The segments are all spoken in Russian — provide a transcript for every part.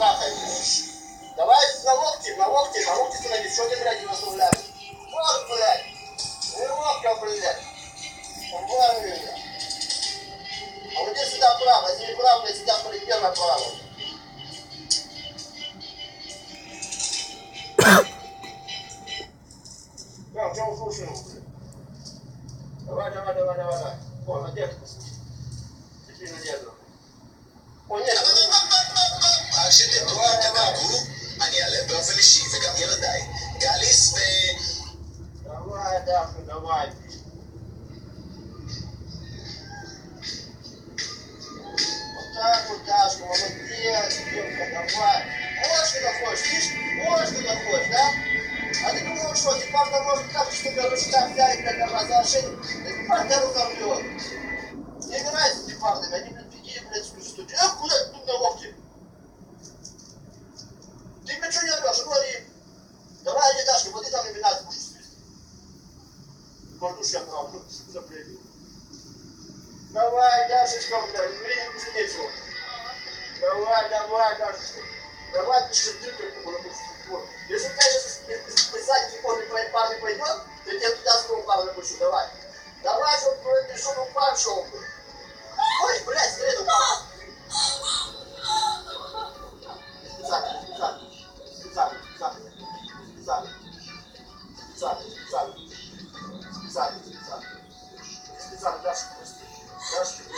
трахай. Давай на локти, на локти, на локти становись. Что ты, блядь, не заставляешь? Вот, блядь. Веревка, блядь. Вот, блядь. А вот здесь сюда право, если не право, блядь, сюда полетел направо. бляха, давай. Вот так вот, Дашка, молодец, девка, давай. Вот что ты хочешь, видишь? Вот что ты да? А ты думал, что ты парта может карточку, короче, так взяли, как она завершение. Это парта рукомлет. Мне не нравятся эти парты, они, блядь, такие, блядь, скучные. Эх, куда? Тут на локте. 50 грамм запрягли. Давай, Дашечка, блядь, здесь вот. Давай, давай, Дашечка. Давай пиши дырку, потому что Если ты сейчас писать не помню, твоей пары пойдет, то я туда снова пару напущу, давай. Давай, чтобы твой пришел в пар шел бы. Ой, блядь, смотри, ну Специально, специально, специально, специально, специально, специально, специально. 30, 30. 30, 30, 30.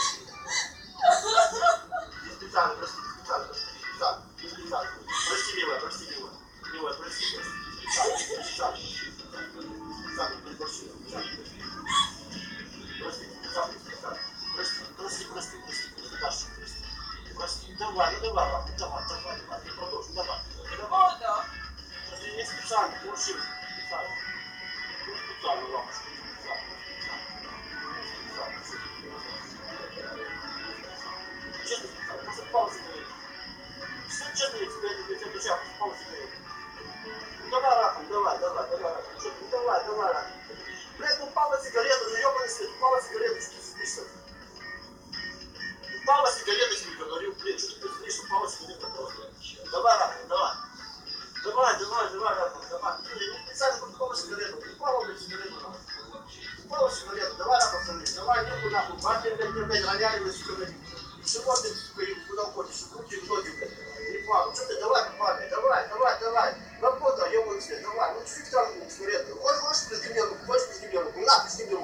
Нахуй. Блядь, меня, блядь, роняли. И всего ты, и куда уходишь, в руки, в ноги, блядь. Не папа, что ты, давай, давай, давай, давай. Работа, ебаный свет, давай. Ну, чуть там, сигарету. Хочешь, хочешь, прижми хочешь, прижми мне. На, прижми.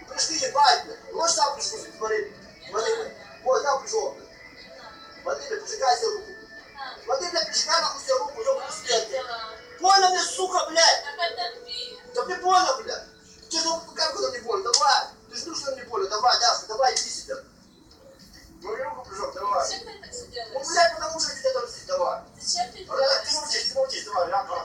Ну, пришли, ебать, блядь. Ну, можешь сам пришел, смотри. Смотри, 对吧？对且听我解释，听我解释吧，让他。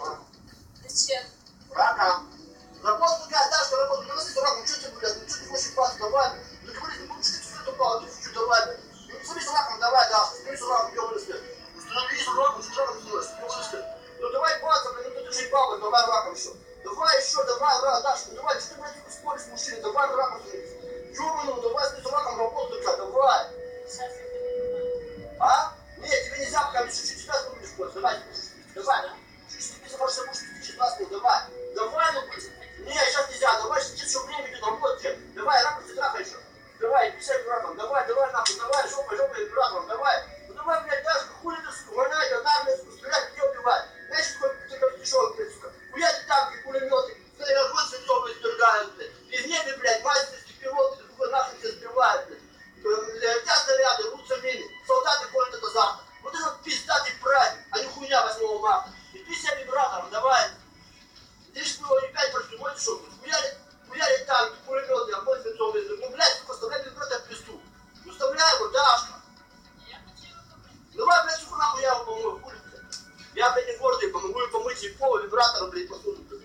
Я, блядь, не гордый, помогу ей помыть ей пол, вибратором, блядь, посуду, блядь.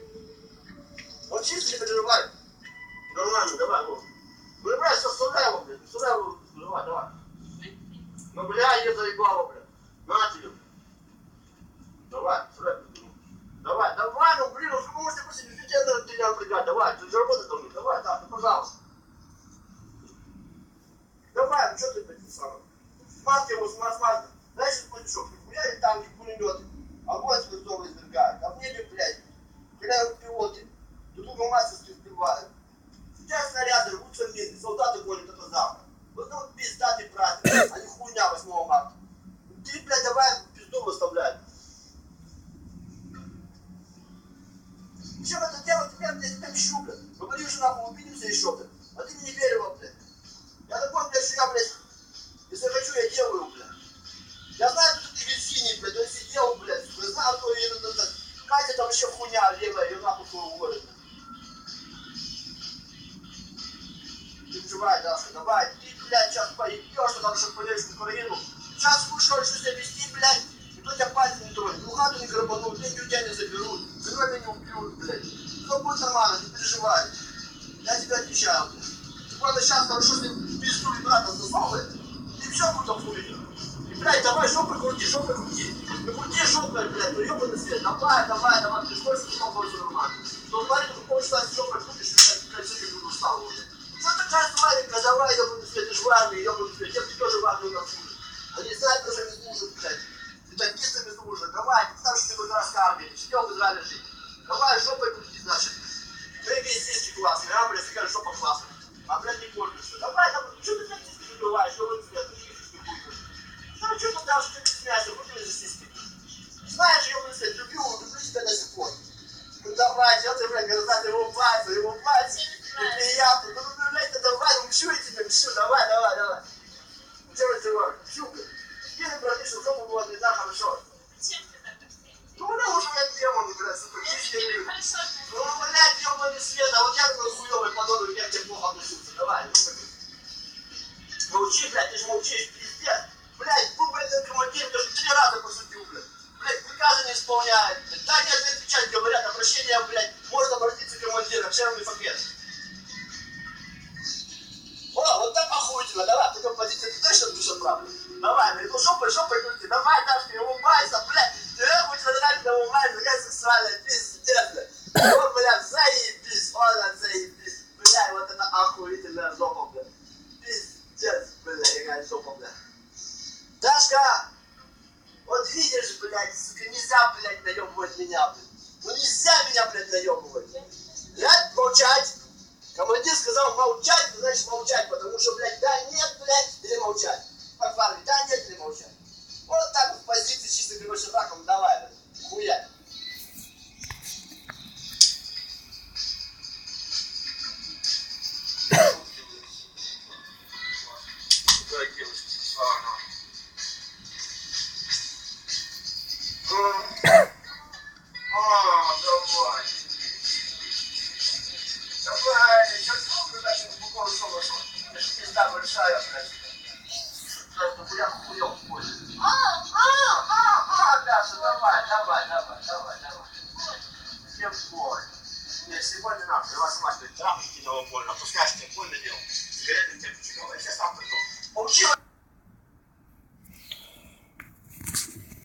Он чисто, не переживай. Нормально, давай, вот. Ну, блядь, все, вставляй его, блядь, вставляй его. Давай, давай. Ну, бля, я заебала, бля. На тебе. Давай, сюда. Давай, давай, ну, блин, ну, что вы можете просто не тебя напрягать, давай, ты же Зачем это делать? Ты меня, блядь, прям ищу, блядь. Говори уже нахуй, увидимся еще, блядь. А ты мне не верил блядь. Я такой, блядь, что я, блядь, если хочу, я делаю, блядь. Я знаю, что ты весь синий, блядь, он сидел, блядь. Я знаю, кто ее, блядь, ну, блядь. Катя там еще хуйня левая, ее нахуй твою уволят, Ты вживай, Даша, давай. Ты, блядь, сейчас поебешь, там что полезешь в Украину. Сейчас будешь, что себе вести, блядь. И кто тебя пальцем тронет. Ну, хату не грабанут, у тебя не заберут, здоровье не убьют, блядь. Все будет нормально, не переживай. Я тебе отвечаю. Ты просто сейчас хорошо с ним пизду и брата засовывает, и все будет охуенно. И, блядь, давай жопой крути, жопой крути. Ну крути жопой, блядь, ну ебаный свет. Давай, давай, давай, ты что такое все нормально. Ну, смотри, ты полчаса с жопой крутишь, блядь, блядь, все буду уже. Что такая маленькая, давай, ебаный свет, ты ж в армии, ебаный свет, я бы тоже в армию А, блядь, не пользуешься. Давай, давай, что ты танкисты забиваешь, ебаный свет, ты фишечки хуйкаешь. Ну, что ты даже не стесняешься, будь за сиськи. Знаешь, ебаный свет, люблю, люблю тебя до сих пор. Ну, давай, что ты, блядь, говорят, его батя, его батя. И приятно. Ну, ну, блядь, да давай, ну, мщу я тебе, мщу, давай, давай, давай. Делай, делай, мщу, блядь. Или, блядь, чтобы жопа была видна хорошо. Зачем ты так? Ну, потому что я демон, блядь, сука, чистый мир. Хорошо, Ну, блядь, ебаный свет, а вот я такой хуёвый подонок, я тебе плохо отношусь. Давай. Молчи, блядь, ты же молчишь, пиздец. Блядь, ну, блядь, командир, ты же три раза пошутил, блядь. Блядь, приказы не исполняет, блядь. Да нет, не отвечать, говорят, обращение, блядь, можно обратиться к командиру, черный пакет. О, вот так охуительно, давай, в такой позиции ты точно душа прав. Давай, блядь, ну жопой, жопой крути, давай, Дашка, не улыбайся, блядь. Ты хоть нравится, улыбайся, какая сексуальная, пиздец, блядь. Вот, блядь, заебись, вот, заебись. Блядь, вот это охуительная жопа, блядь. Пиздец, блядь, какая жопа, блядь. Дашка, вот видишь, блядь, сука, нельзя, блядь, наебывать меня, блядь. Ну нельзя меня, блядь, наебывать. Я молчать. Командир сказал молчать, значит молчать, потому что, блядь, да, нет, блядь, или молчать. По да, нет, давай, давай, давай, давай, давай. Всем боль. Не, сегодня я вас мать, трахнуть тебе больно, пускай тебе больно делал. Сигареты тебе почему, я тебе сам придумал. Молчи,